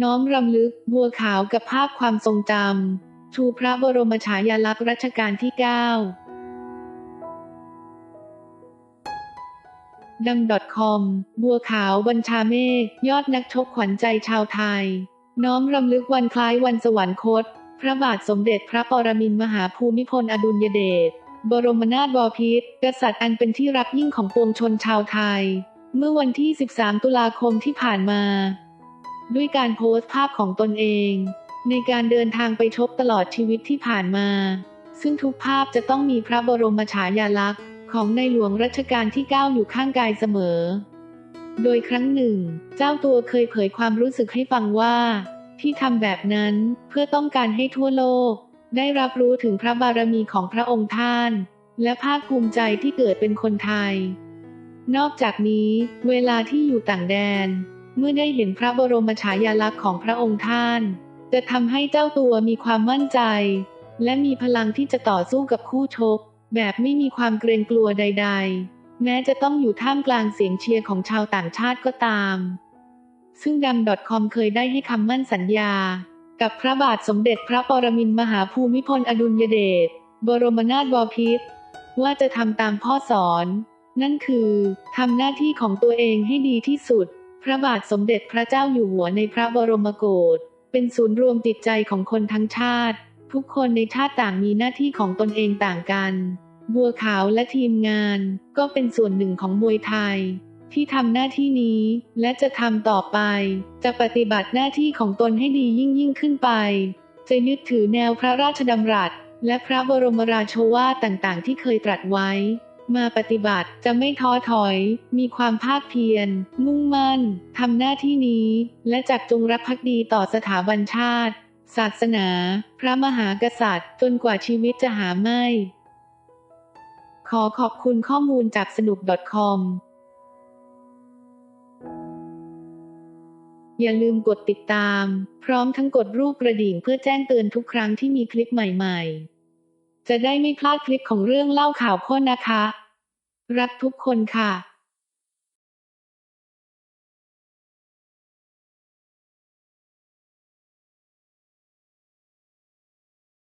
น้อมรำลึกบัวขาวกับภาพความทรงจำชูพระบรมฉายาลักษณ์รัชกาลที่ 9 ดัง .com บัวขาวบัญชาเมฆยอดนักชกขวัญใจชาวไทย น้อมรำลึกวันคล้ายวันสวรรคต พระบาทสมเด็จพระปรมินทรมหาภูมิพลอดุลยเดชบรมนาถบพิตรกษัตริย์อันเป็นที่รักยิ่งของปวงชนชาวไทย เมื่อวันที่ 13 ตุลาคมที่ผ่านมา ด้วยการโพสต์ภาพของตนเอง ในการเดินทางไปชกตลอดชีวิตที่ผ่านมา ซึ่งทุกภาพจะต้องมีพระบรมฉายาลักษณ์ ของในหลวงรัชกาลที่ 9 อยู่ข้างกายเสมอ โดยครั้งหนึ่ง เจ้าตัวเคยเผยความรู้สึกให้ฟังว่า ที่ทำแบบนั้นเพื่อต้องการให้ทั่วโลก ได้รับรู้ถึงพระบารมีของพระองค์ท่าน และภาคภูมิใจที่เกิดเป็นคนไทย นอกจากนี้ เวลาที่อยู่ต่างแดน เมื่อได้เห็นพระบรมฉายาลักษณ์ของพระองค์ท่าน จะทำให้เจ้าตัวมีความมั่นใจ และมีพลังที่จะต่อสู้กับคู่ชก แบบไม่มีความเกรงกลัวใด ๆ แม้จะต้องอยู่ท่ามกลางเสียงเชียร์ของชาวต่างชาติก็ตาม ซึ่งดำ .com เคยได้ให้คำมั่นสัญญา กับพระบาทสมเด็จพระปรมินทรมหาภูมิพลอดุลยเดชบรมนาถบพิตรว่าจะทำตามพ่อสอน นั่นคือทำหน้าที่ของตัวเองให้ดีที่สุด พระบาทสมเด็จพระเจ้าอยู่หัวในพระบรมโกศ เป็นศูนย์รวมจิตใจของคนทั้งชาติ ทุกคนในชาติต่างมีหน้าที่ของตนเองต่างกัน บัวขาวและทีมงานก็เป็นส่วนหนึ่งของมวยไทย ที่ทำหน้าที่นี้ และจะทำต่อไป จะปฏิบัติหน้าที่ของตนให้ดียิ่งยิ่งขึ้นไป จะยึดถือแนวพระราชดำรัส และพระบรมราโชวาทต่างๆ ที่เคยตรัสไว้ มาปฏิบัติจะไม่ท้อถอย มีความภาคเพียร มุ่งมั่นทำหน้าที่นี้ และจักจงรักภักดีต่อสถาบันชาติ ศาสนา พระมหากษัตริย์ จนกว่าชีวิตจะหาไม่ ขอขอบคุณข้อมูลจากสนุก .com อย่าลืมกดติดตาม พร้อมทั้งกดรูปกระดิ่งเพื่อแจ้งเตือนทุกครั้งที่มีคลิปใหม่ ๆ จะได้ไม่พลาดคลิปของเรื่องเล่าข่าวข้นนะคะ รักทุกคนค่ะ